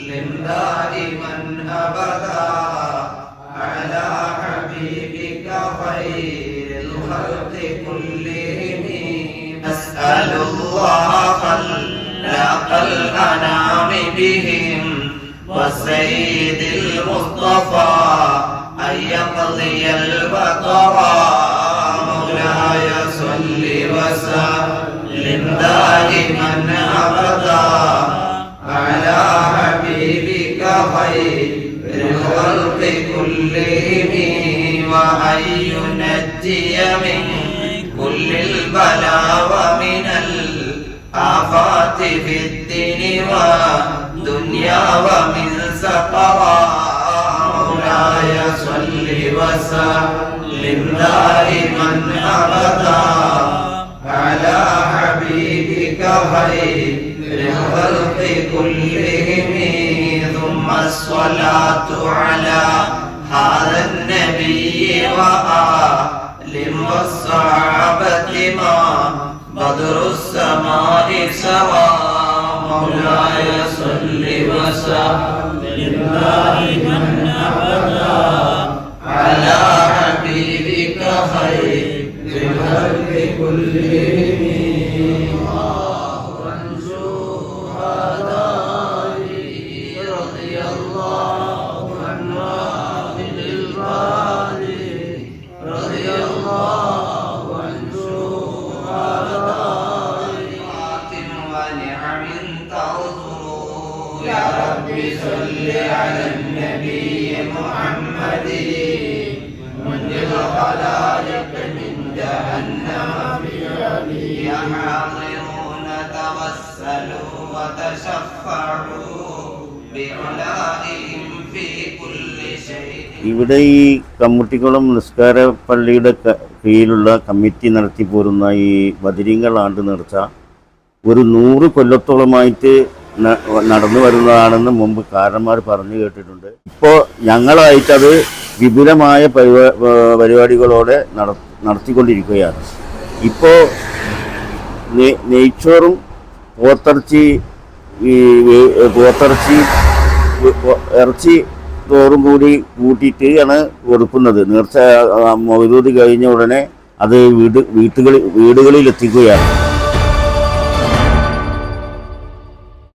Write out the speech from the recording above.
وسلم دائما أبدا على حبيبك خير الخلق كلهم نسأل الله خلاق الأنام بهم وسيد المصطفى أن يقضي البقر مولاي صل وسلم دائما أبدا كلهم وأن ينجي من كل البلاء ومن الآفات في الدين والدنيا ومن سقرا مولاي صل وسلم دائما أبدا على حبيبك خير الخلق كلهم ثم الصلاة على هذا النبي وآل والصحابة ما بدر السماء سوى مولاي صل وسلم دائما أبدا على حبيبك خير الخلق كلهم ونعم تغفر يا رب صل على النبي محمد من الخلائق من جهنم في علي يا حاضرون توسلوا وتشفعوا بعلائهم في كل شيء ഇവിടെ ഈ കമ്മുട്ടിക്കുളം നിസ്കാര പള്ളിയുടെ ക- കീഴിലുള്ള കമ്മിറ്റി നടത്തി പോരുന്ന ഈ ബദിരിങ്ങൾ ആണ്ട് നേർച്ച ഒരു നൂറ് കൊല്ലത്തോളമായിട്ട് നടന്നു വരുന്നതാണെന്ന് മുമ്പ് കാരന്മാർ പറഞ്ഞു കേട്ടിട്ടുണ്ട്. ഇപ്പോൾ ഞങ്ങളായിട്ടത് വിപുലമായ പരിപാ പരിപാടികളോടെ നടത്തിക്കൊണ്ടിരിക്കുകയാണ്. ഇപ്പോൾ നെയ്ച്ചോറും പോത്തിറച്ചി പോത്തിറച്ചി ഇറച്ചി ചോറും കൂടി കൂട്ടിയിട്ട് ആണ് കൊടുക്കുന്നത്. നേർച്ച ആ, കഴിഞ്ഞ ഉടനെ അത് വീട് വീട്ടുകളിൽ വീടുകളിൽ എത്തിക്കുകയാണ്